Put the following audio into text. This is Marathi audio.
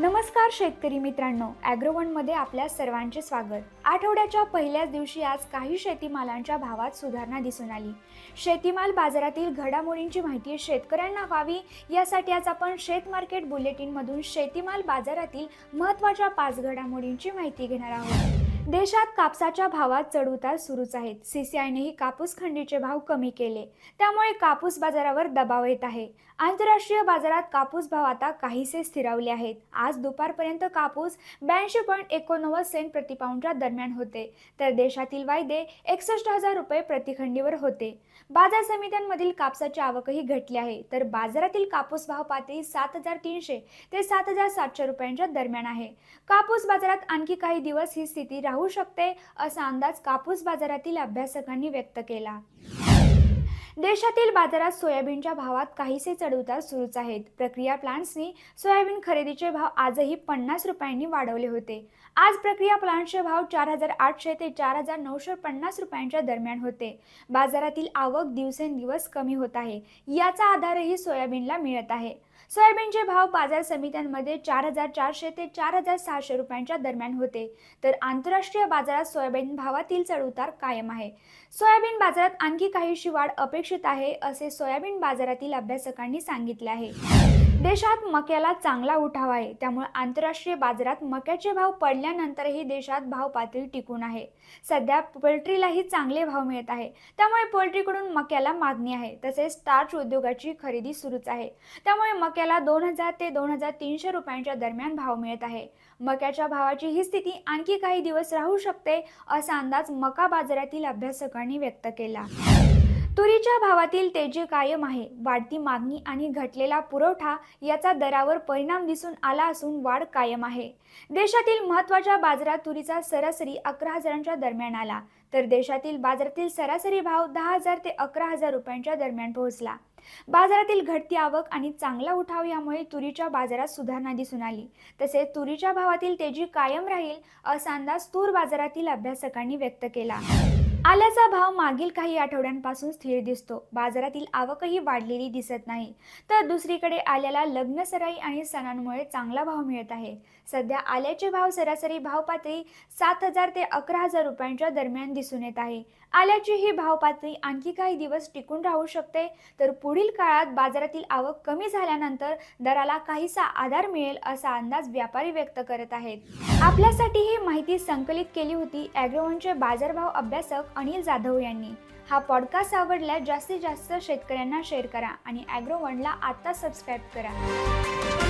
नमस्कार शेतकरी मित्रांनो ॲग्रोवनमध्ये आपल्या सर्वांचे स्वागत. आठवड्याच्या पहिल्याच दिवशी आज काही शेतीमालांच्या भावात सुधारणा दिसून आली. शेतीमाल बाजारातील घडामोडींची माहिती शेतकऱ्यांना व्हावी यासाठी आज आपण शेत मार्केट बुलेटिनमधून शेतीमाल बाजारातील महत्त्वाच्या पाच घडामोडींची माहिती घेणार आहोत. देशात कापसाच्या भावात चढउतार सुरूच आहेत. सीसीआयनेही कापूस खंडीचे भाव कमी केले. त्यामुळे कापूस बाजारावर दबाव येत आहे. आंतरराष्ट्रीय बाजारात कापूस भाव आता काहीसे स्थिरावले आहेत. आज दुपारपर्यंत कापूस ब्याऐंशी पॉईंट एकोणनव्वद सेंट प्रतिपाऊंडच्या दरम्यान होते. तर देशातील वायदे एकसष्ट हजार रुपये प्रतिखंडीवर होते. बाजार समित्यांमधील कापसाची आवकही घटली आहे. तर बाजारातील कापूस भाव पातळी सात हजार तीनशे ते सात हजार सातशे रुपयांच्या दरम्यान आहे. कापूस बाजारात आणखी काही दिवस ही स्थिती राहू शकते असा अंदाज कापूस बाजारातील अभ्यासकांनी व्यक्त केला. देशातील बाजारात सोयाबीनच्या भावात काहीसे चढउतार सुरूच आहेत. प्रक्रिया प्लांट्सनी सोयाबीन खरेदीचे भाव आजही पन्नास रुपयांनी वाढवले होते. आज प्रक्रिया प्लांट्सचे भाव चार हजार आठशे ते चार हजार नऊशे पन्नास रुपयांच्या दरम्यान होते. बाजारातील आवक दिवसेंदिवस कमी होत आहे. याचा आधारही सोयाबीनला मिळत आहे. सोयाबीनचे भाव बाजार समित्यांमध्ये चार हजार चारशे ते चार हजार सहाशे रुपयांच्या दरम्यान होते. तर आंतरराष्ट्रीय बाजारात सोयाबीन भावातील चढउतार कायम आहे. सोयाबीन बाजारात आणखी काहीशी वाढ अपेक्षित आहे असे सोयाबीन बाजारातील अभ्यासकांनी सांगितले आहे. देशात मक्याला चांगला उठाव आहे त्यामुळे आंतरराष्ट्रीय बाजारात मक्याचे भाव पडल्यानंतरही देशात भाव पातळी टिकून आहे. सध्या पोल्ट्रीलाही चांगले भाव मिळत आहे त्यामुळे पोल्ट्रीकडून मक्याला मागणी आहे तसेच स्टार्च उद्योगाची खरेदी सुरूच आहे. त्यामुळे मक्याला दोन हजार ते दोन हजार तीनशे रुपयांच्या दरम्यान भाव मिळत आहे. मक्याच्या भावाची ही स्थिती आणखी काही दिवस राहू शकते असा अंदाज मका बाजारातील अभ्यासकांनी व्यक्त केला. तुरीच्या भावातील तेजी कायम आहे. वाढती मागणी आणि घटलेला पुरवठा याचा दरावर परिणाम दिसून आला असून वाढ कायम आहे. देशातील महत्त्वाच्या बाजारात तुरीचा सरासरी अकरा हजारांच्या दरम्यान आला. तर देशातील बाजारातील सरासरी भाव दहा हजार ते अकरा हजार रुपयांच्या दरम्यान पोहोचला. बाजारातील घटती आवक आणि चांगला उठाव यामुळे तुरीच्या बाजारात सुधारणा दिसून आली. तसेच तुरीच्या भावातील तेजी कायम राहील असा अंदाज तूर बाजारातील अभ्यासकांनी व्यक्त केला. आल्याचा भाव मागील काही आठवड्यांपासून स्थिर दिसतो. बाजारातील आवकही वाढलेली दिसत नाही. तर दुसरीकडे आल्याला लग्न सराई आणि सणांमुळे चांगला भाव मिळत आहे. सध्या आल्याचे भाव सरासरी भाव पातळी सात हजार ते अकरा हजार रुपयांच्या दरम्यान दिसून येत आहे. आल्याची ही भाव पातळी आणखी काही दिवस टिकून राहू शकते. तर पुढील काळात बाजारातील आवक कमी झाल्यानंतर दराला काहीसा आधार मिळेल असा अंदाज व्यापारी व्यक्त करत आहेत. आपल्यासाठी ही माहिती संकलित केली होती. ॲग्रोवनचे बाजारभाव अभ्यासक अनिल जाधव यांनी. हा पॉडकास्ट आवडल्यास जास्तीत जास्त शेतकऱ्यांना शेअर करा आणि ॲग्रोवनला आत्ता सबस्क्राईब करा.